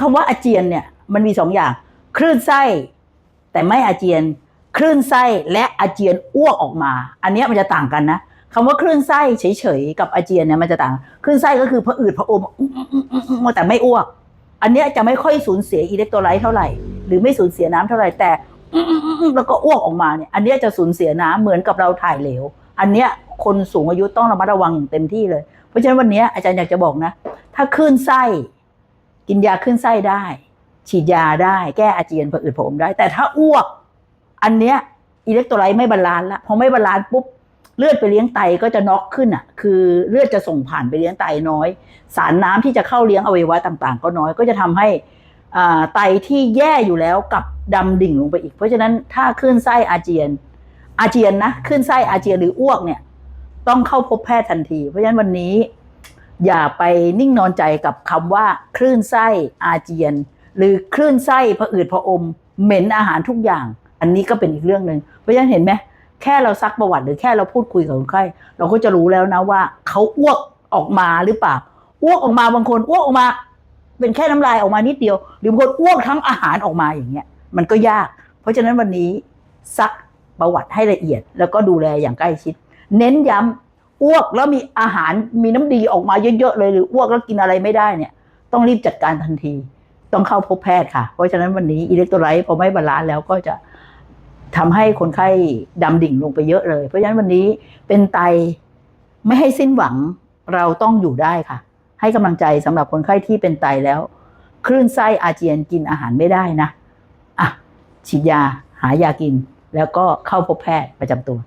คำว่าอาเจียนเนี่ยมันมีสองอย่าง คลื่นไส้ แต่ไม่อาเจียน คลื่นไส้และอาเจียนอ้วกออกมา อันเนี้ยมันจะต่างกันนะคำว่าคลื่นไส้เฉยๆกับอาเจียนเนี่ยมันจะต่าง คลื่นไส้ก็คือผะอืดผะอมอื้ออื้ออื้ออื้อแต่ไม่อ้วก อันเนี้ยจะไม่ค่อยสูญเสียอิเล็กโทรไลต์เท่าไหร่ หรือไม่สูญเสียน้ำเท่าไหร่แต่อื้ออื้ออื้ออื้อแล้วก็อ้วกออกมาเนี่ย อันเนี้ยจะสูญเสียน้ำเหมือนกับเราถ่ายเหลว อันเนี้ยคนสูงอายุต้องระมัดระวังอย่างเต็มที่เลย เพราะฉะนั้นวันเนี้ยอาจารย์อยากจะบอกนะ ถ้าคลื่นไส้ กินยาคลื่นไส้ได้ ฉีดยาได้แก้อาเจียนผะอืดผอมได้ แต่ถ้าอ้วก อันเนี้ยอิเล็กโทรไลต์ไม่บาลานซ์ละพอไม่บาลานซ์ปุ๊บเลือดไปเลี้ยงไตก็จะน็อกขึ้นอะ คือเลือดจะส่งผ่านไปเลี้ยงไตน้อย สารน้ำที่จะเข้าเลี้ยงอวัยวะต่างๆ ก็น้อยก็จะทำให้อ่าไตที่แย่อยู่แล้วกลับดำดิ่งลงไปอีก เพราะฉะนั้นถ้าคลื่นไส้อาเจียน อาเจียนนะคลื่นไส้อาเจียนหรืออ้วกเนี่ย ต้องเข้าพบแพทย์ทันที เพราะฉะนั้นวันนี้ อย่าไปนิ่งนอนใจกับคำว่า คลื่นไส้อาเจียน หรือคลื่นไส้ผะอืดผะอม เหม็นอาหารทุกอย่าง อันนี้ก็เป็นอีกเรื่องหนึ่งเพราะฉะนั้นเห็นไหมแค่เราซักประวัติหรือแค่เราพูดคุยกับคนไข้เราก็จะรู้แล้วนะว่าเขาอ้วกออกมาหรือเปล่าอ้วกออกมาบางคนอ้วกออกมา เป็นแค่น้ำลายออกมานิดเดียว หรือบางคนอ้วกทั้งอาหารออกมาอย่างเงี้ย มันก็ยาก เพราะฉะนั้นวันนี้ซักประวัติให้ละเอียด แล้วก็ดูแลอย่างใกล้ชิด เน้นย้ำ อ้วกแล้วมีอาหารมีน้ำดีออกมาเยอะๆเลยหรืออ้วกแล้วกินอะไรไม่ได้เนี่ย ต้องรีบจัดการทันที ต้องเข้าพบแพทย์ค่ะ เพราะฉะนั้นวันนี้อิเล็กโทรไลต์พอไม่บาลานซ์แล้วก็จะทำให้คนไข้ดำดิ่งลงไปเยอะเลย เพราะฉะนั้นวันนี้เป็นไตไม่ให้สิ้นหวังเราต้องอยู่ได้ค่ะ ให้กำลังใจสำหรับคนไข้ที่เป็นไตแล้ว คลื่นไส้อาเจียนกินอาหารไม่ได้นะอะฉีดยาหายากิน แล้วก็เข้าพบแพทย์ประจำตัว